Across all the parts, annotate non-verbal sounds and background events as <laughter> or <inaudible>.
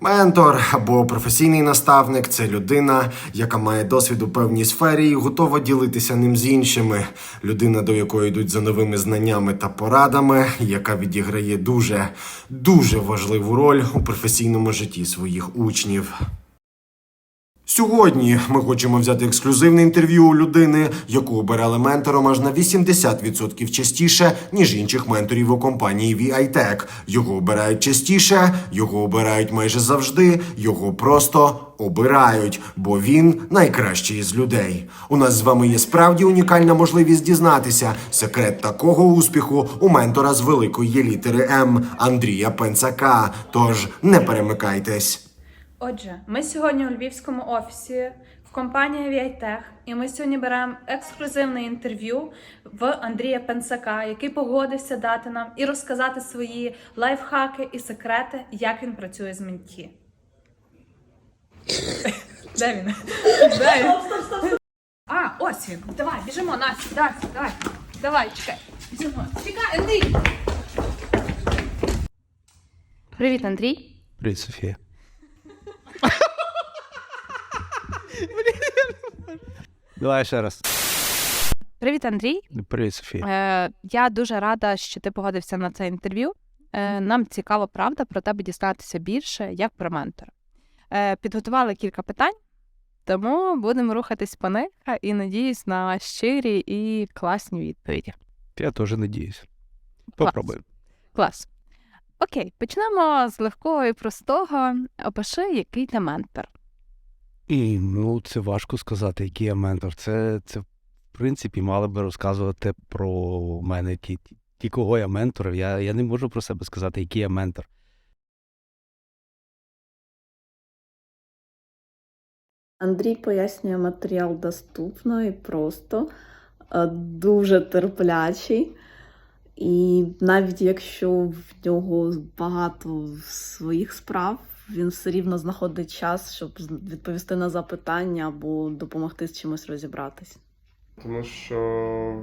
Ментор або професійний наставник це людина, яка має досвід у певній сфері і готова ділитися ним з іншими. Людина, до якої йдуть за новими знаннями та порадами, яка відіграє дуже дуже важливу роль у професійному житті своїх учнів. Сьогодні ми хочемо взяти ексклюзивне інтерв'ю у людини, яку обирали ментором аж на 80% частіше, ніж інших менторів у компанії VITech. Його обирають частіше, його обирають майже завжди, його просто обирають, бо він найкращий із людей. У нас з вами є справді унікальна можливість дізнатися секрет такого успіху у ментора з великої літери М Андрія Пенцака. Тож не перемикайтесь. Отже, ми сьогодні у львівському офісі в компанії VITech, і ми сьогодні беремо ексклюзивне інтерв'ю в Андрія Пенсака, який погодився дати нам і розказати свої лайфхаки і секрети, як він працює з менті. Де він? Де він? А, ось він. Давай, біжимо, Настя, давай, давай. Давай, чекай. Біжимо. Чекай, Андрій. Привіт, Андрій. Привіт, Софія. Давай ще раз. Привіт, Андрій. Привіт, Софія. Е, я дуже рада, що ти погодився на це інтерв'ю. Е, нам цікаво, правда, про тебе дізнатися більше, як про ментора. Е, підготували кілька питань, тому будемо рухатись по них і надіюсь на щирі і класні відповіді. Я теж надіюсь. Попробуємо. Клас. Окей, почнемо з легкого і простого. Опиши, який ти ментор. І ну, це важко сказати, який я ментор. Це, це в принципі, мали би розказувати про мене ті, ті, кого я менторив. Я, я не можу про себе сказати, який я ментор. Андрій пояснює матеріал доступно і просто, е, дуже терплячий. І навіть якщо в нього багато своїх справ, він все рівно знаходить час, щоб відповісти на запитання або допомогти з чимось розібратись. Тому що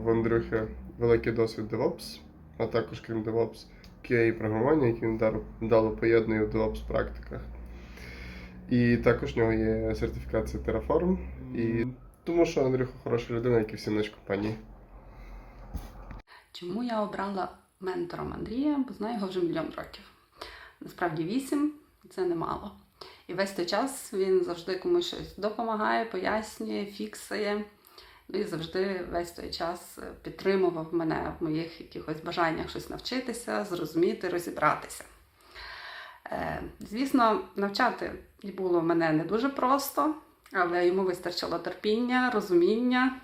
в Андрюхи великий досвід DevOps, а також крім DevOps, QA програмування, яке він вдало поєднує в DevOps практиках. І також в нього є сертифікація Terraform. І тому що Андрюха хороша людина, як і всі наші компанії. Чому я обрала ментором Андрія? Бо знаю його вже мільйон років. Насправді вісім це немало. І весь той час він завжди комусь щось допомагає, пояснює, фіксує. Ну і завжди весь той час підтримував мене в моїх якихось бажаннях щось навчитися, зрозуміти, розібратися. Е, Звісно, навчати було мене не дуже просто, але йому вистачило терпіння, розуміння.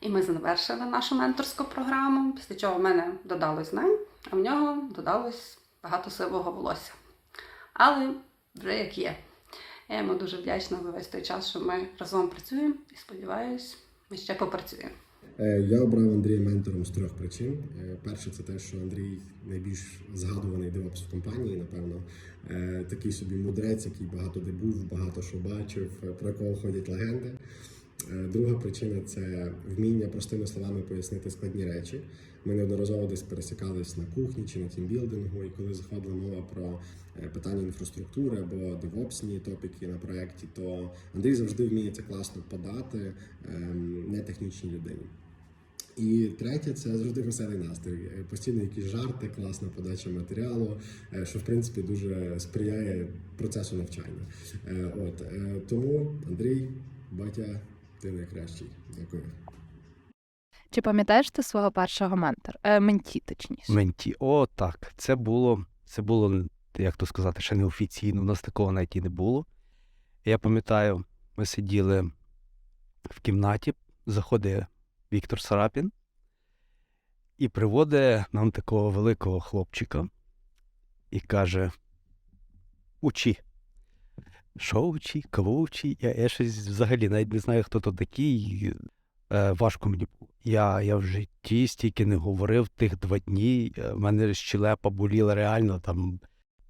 І ми завершили нашу менторську програму, після чого в мене додалось знань, а в нього додалось багато сивого волосся. Але вже як є. Я йому дуже вдячна за весь той час, що ми разом працюємо і сподіваюсь, ми ще попрацюємо. Е, Я обрав Андрія ментором з трьох причин. Е, Перше, це те, що Андрій найбільш згадуваний девопс в компанії, напевно. Е, Такий собі мудрець, який багато де був, багато що бачив, про якого ходять легенди. Е, Друга причина це вміння простими словами пояснити складні речі. Ми неодноразово десь пересікались на кухні чи на тімбілдингу, і коли заходила мова про е, питання інфраструктури або девопсні топіки на проєкті, то Андрій завжди вміє це класно подати ем, не технічній людині. І третє це завжди веселий настрій. Е, Постійно якісь жарти, класна подача матеріалу, що в принципі дуже сприяє процесу навчання. От тому Андрій, батя, ти найкращий. Дякую. Чи пам'ятаєш ти свого першого ментора? Е, менті, точніше. Менті. О, так. Це було, це було, як то сказати, ще неофіційно. У нас такого навіть і не було. Я пам'ятаю, ми сиділи в кімнаті, заходить Віктор Сарапін і приводить нам такого великого хлопчика і каже: Учи. Що учи, кого? Я, я щось взагалі навіть не знаю, хто то такий. Е, важко мені було. Я, я в житті стільки не говорив тих два дні. е, В мене щелепа боліла реально там.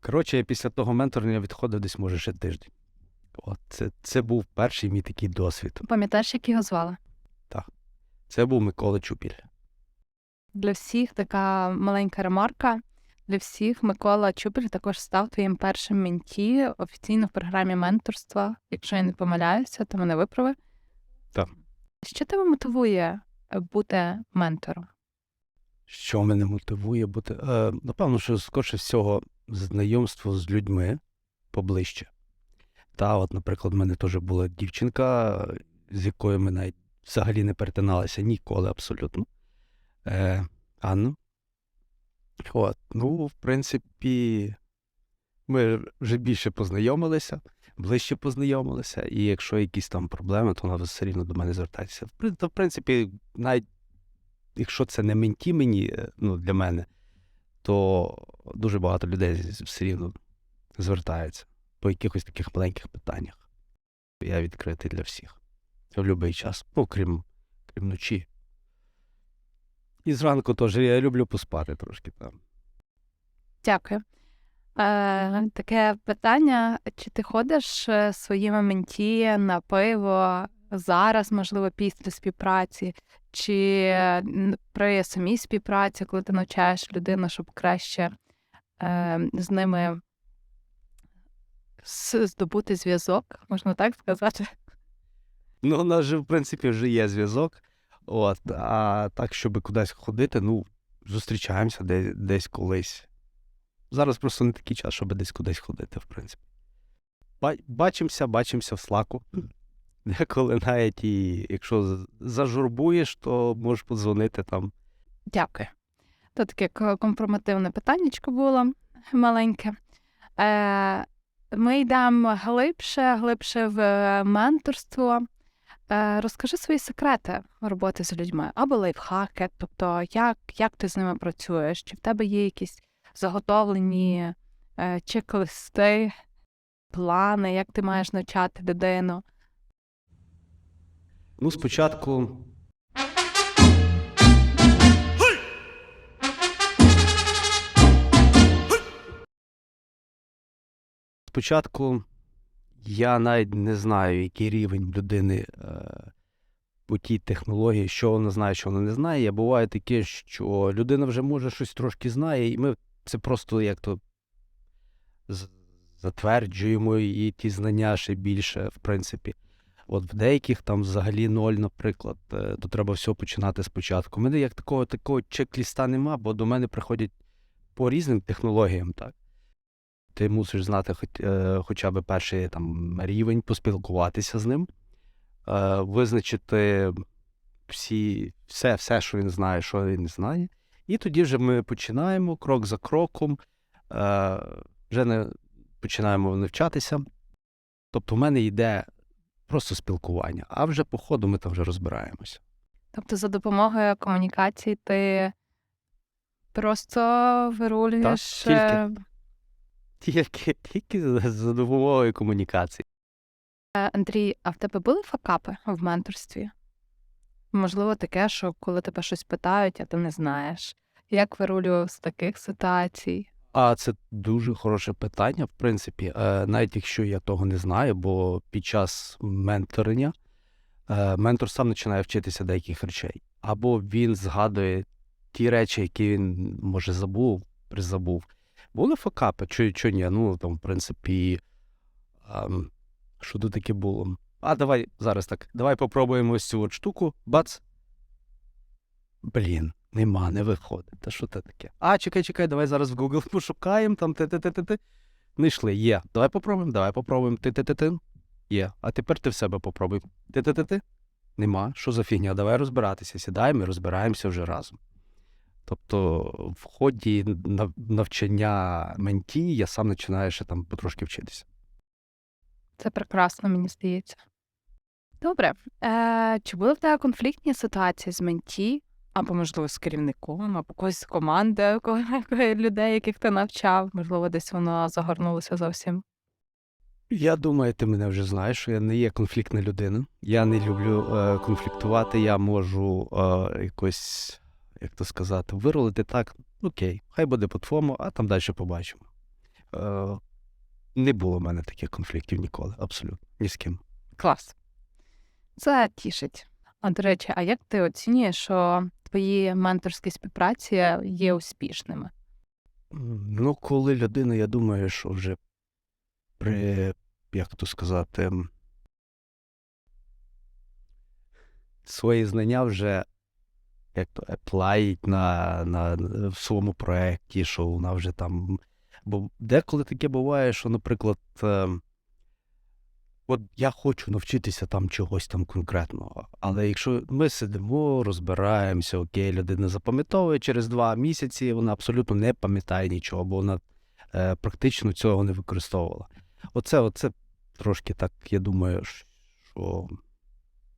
Коротше, я після того менторення відходив десь, може, ще тиждень. От це, це був перший мій такий досвід. Пам'ятаєш, як його звали? Так. Це був Микола Чупіль. Для всіх така маленька ремарка. Для всіх Микола Чупіль також став твоїм першим менті офіційно в програмі менторства. Якщо я не помиляюся, то мене виправи. Так. Що тебе мотивує е, бути ментором? Що мене мотивує бути? Е, напевно, що скорше всього знайомство з людьми поближче. Та, от, наприклад, в мене теж була дівчинка, з якою ми навіть взагалі не перетиналися ніколи абсолютно. Е, Анну. От, ну, в принципі, ми вже більше познайомилися, ближче познайомилися, і якщо якісь там проблеми, то вона все рівно до мене звертається. В принципі, навіть якщо це не менті мені, е, ну, для мене, то дуже багато людей все рівно звертаються по якихось таких маленьких питаннях. Я відкритий для всіх. В будь-який час, ну, крім, крім ночі. І зранку теж я люблю поспати трошки там. Дякую. Е, таке питання: чи ти ходиш е, своїми менті на пиво зараз, можливо, після співпраці, чи е, при самій співпраці, коли ти навчаєш людину, щоб краще е, з ними здобути зв'язок, можна так сказати? Ну, у нас же, в принципі, вже є зв'язок. От, а так, щоб кудись ходити, ну, зустрічаємося десь, десь колись. Зараз просто не такий час, щоб десь кудись ходити, в принципі. Бачимося, бачимося в слаку. <laughs> Деколи навіть і якщо зажурбуєш, то можеш подзвонити там. Дякую. То таке к- компромативне питаннячко було маленьке. Е, ми йдемо глибше, глибше в е, менторство. Е, розкажи свої секрети роботи з людьми або лайфхаки, тобто як, як ти з ними працюєш, чи в тебе є якісь заготовлені е, чек-листи, плани, як ти маєш навчати людину. Ну, спочатку. Спочатку я навіть не знаю, який рівень людини е, у тій технології, що вона знає, що вона не знає. Я буває таке, що людина вже може щось трошки знає, і ми це просто як то затверджуємо її ті знання ще більше, в принципі. От в деяких там взагалі ноль, наприклад, е, то треба все починати спочатку. У мене як такого такого чек-ліста нема, бо до мене приходять по різним технологіям, так. Ти мусиш знати хоч, е, хоча б перший там рівень, поспілкуватися з ним, е, визначити всі, все, все, що він знає, що він не знає. І тоді вже ми починаємо крок за кроком, е, вже не починаємо навчатися. Тобто, в мене йде просто спілкування, а вже по ходу ми там вже розбираємося. Тобто, за допомогою комунікації ти просто вирулюєш. тільки. <laughs> Тільки, тільки за- за допомогою комунікації. Е, Андрій, а в тебе були факапи в менторстві? Можливо, таке, що коли тебе щось питають, а ти не знаєш. Як вирулював з таких ситуацій? А це дуже хороше питання, в принципі, е, навіть якщо я того не знаю, бо під час менторення е, ментор сам починає вчитися деяких речей. Або він згадує ті речі, які він, може, забув, призабув. Були факапи, чи, чи ні? Ну, там, в принципі, ем, що тут таке було? А давай зараз так. Давай попробуємо ось цю от штуку. Бац. Блін, нема, не виходить. Та що це таке? А, чекай, чекай, давай зараз в Google <laughs> пошукаємо, там ти-ти-ти-ти-ти. Не йшли, є. Давай попробуємо, давай попробуємо. Ти-ти-ти-ти. Є. А тепер ти в себе попробуй. Ти-ти-ти-ти. Нема. Що за фігня? Давай розбиратися. Сідаємо і розбираємося вже разом. Тобто, в ході нав- навчання менті я сам починаю ще там потрошки вчитися. Це прекрасно, мені здається. Добре. Е, чи були в тебе конфліктні ситуації з менті, або, можливо, з керівником, або когось з команди, <laughs> людей, яких ти навчав? Можливо, десь воно загорнулося зовсім. Я думаю, ти мене вже знаєш, що я не є конфліктна людина. Я не люблю е, конфліктувати. Я можу е, якось, як то сказати, виролити так. Окей, хай буде по-твому, а там далі побачимо. Е, не було в мене таких конфліктів ніколи, абсолютно. Ні з ким. Клас. Це тішить. А до речі, а як ти оцінюєш, що твої менторські співпраці є успішними? Ну, коли людина, я думаю, що вже при, як то сказати, свої знання вже як то еплаїть на, на, в своєму проєкті, що вона вже там. Бо деколи таке буває, що, наприклад, е, от я хочу навчитися там чогось там конкретного. Але якщо ми сидимо, розбираємося, окей, людина запам'ятовує через два місяці, вона абсолютно не пам'ятає нічого, бо вона е, практично цього не використовувала. Оце, оце трошки так, я думаю, що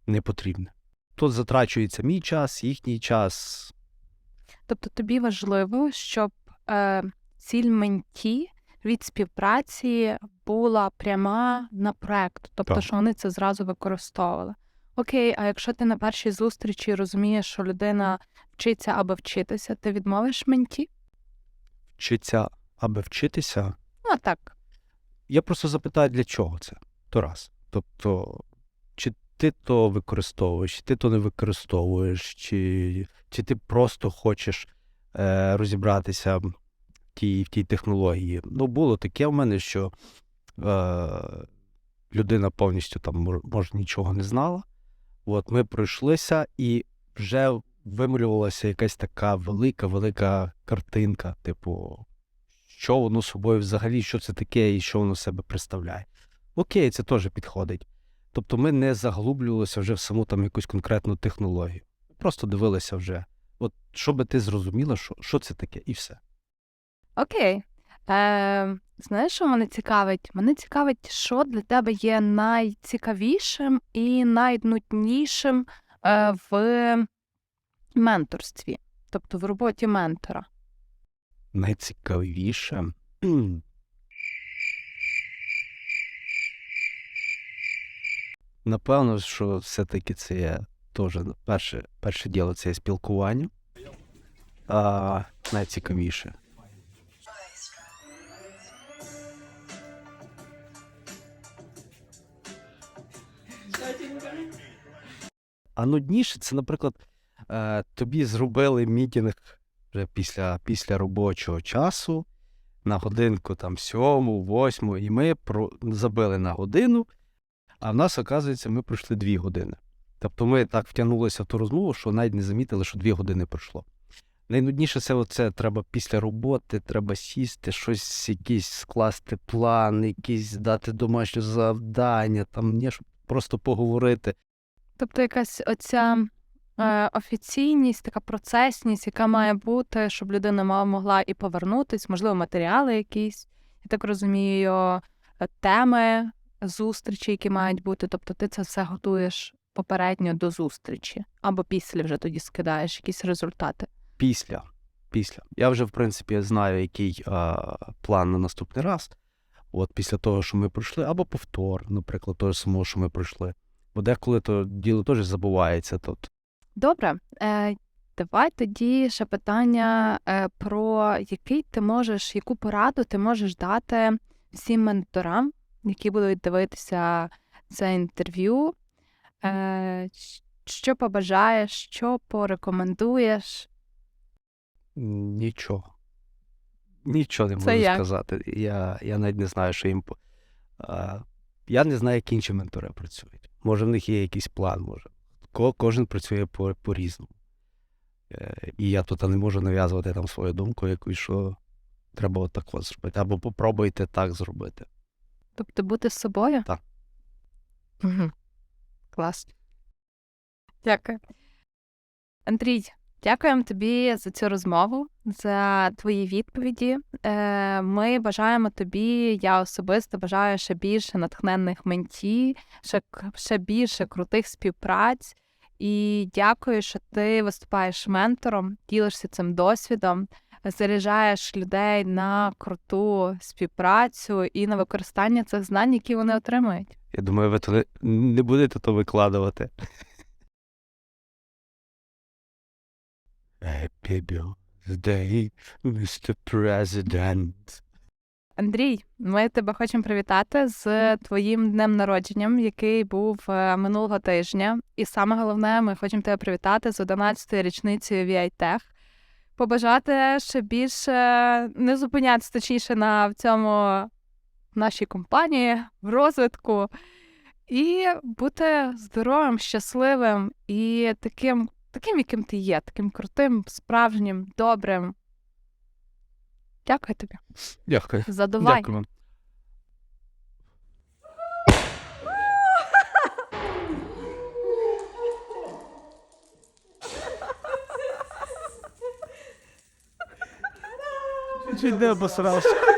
не потрібно. Тут затрачується мій час, їхній час. Тобто тобі важливо, щоб е, ціль менті від співпраці була пряма на проект, тобто, Так. що вони це зразу використовували. Окей, а якщо ти на першій зустрічі розумієш, що людина вчиться аби вчитися, ти відмовиш менті? Вчиться, аби вчитися. Ну, так. Я просто запитаю, для чого це? То раз. Тобто, ти то використовуєш, ти то не використовуєш, чи, чи ти просто хочеш е, розібратися в тій, в тій технології. Ну, було таке в мене, що е, людина повністю там може нічого не знала. От ми пройшлися, і вже вималювалася якась така велика, велика картинка, типу, що воно собою взагалі, що це таке і що воно себе представляє. Окей, це теж підходить. Тобто ми не заглублювалися вже в саму там якусь конкретну технологію. Просто дивилися вже, от що би ти зрозуміла, що, що це таке, і все. Окей. Е, знаєш, що мене цікавить? Мене цікавить, що для тебе є найцікавішим і найнуднішим е, в менторстві, тобто в роботі ментора. Найцікавіше. Напевно, що все-таки це є теж перше, перше діло це спілкування. А найцікавіше. А нудніше це, наприклад, е, тобі зробили мітінг вже після, після робочого часу на годинку там сьому, восьму, і ми про, забили на годину, а в нас, оказується, ми пройшли дві години. Тобто ми так втягнулися в ту розмову, що навіть не замітили, що дві години пройшло. Найнудніше це оце треба після роботи, треба сісти, щось, якийсь скласти план, якийсь дати домашнє завдання, там ні, щоб просто поговорити. Тобто якась оця е, офіційність, така процесність, яка має бути, щоб людина могла і повернутись, можливо, матеріали якісь, я так розумію, теми зустрічі, які мають бути. Тобто ти це все готуєш попередньо до зустрічі, або після вже тоді скидаєш якісь результати. Після. Після. Я вже, в принципі, знаю, який а, план на наступний раз. От після того, що ми пройшли, або повтор, наприклад, того самого, що ми пройшли. Бо деколи то діло теж забувається. Тут Добре, е, давай тоді ще питання е, про який ти можеш, яку пораду ти можеш дати всім менторам, які будуть дивитися це інтерв'ю. Е, що побажаєш, що порекомендуєш? нічого. Нічого не можу як? сказати. Я, я навіть не знаю, що їм. А, я не знаю, як інші ментори працюють. Може, в них є якийсь план, може. Кожен працює по, по-різному. Е, і я тут не можу нав'язувати там свою думку, якусь, що треба отак от зробити. Або попробуйте так зробити. Тобто бути з собою? Так. Угу. Клас. Дякую. Андрій, дякуємо тобі за цю розмову, за твої відповіді. Е, Ми бажаємо тобі, я особисто бажаю ще більше натхненних менті, ще, к- ще більше крутих співпраць. І дякую, що ти виступаєш ментором, ділишся цим досвідом, заряджаєш людей на круту співпрацю і на використання цих знань, які вони отримують. Я думаю, ви то не, не будете то викладувати. Happy birthday, Mr. President. Андрій, ми тебе хочемо привітати з твоїм днем народженням, який був е, минулого тижня. І саме головне, ми хочемо тебе привітати з 11-ю річницею VITech. Побажати ще більше не зупинятися точніше на в цьому в нашій компанії, в розвитку, і бути здоровим, щасливим і таким, таким, яким ти є, таким крутим, справжнім, добрим. Дякую тобі. Дякую. Задувай. Дякую Dzień dobry, posrał się.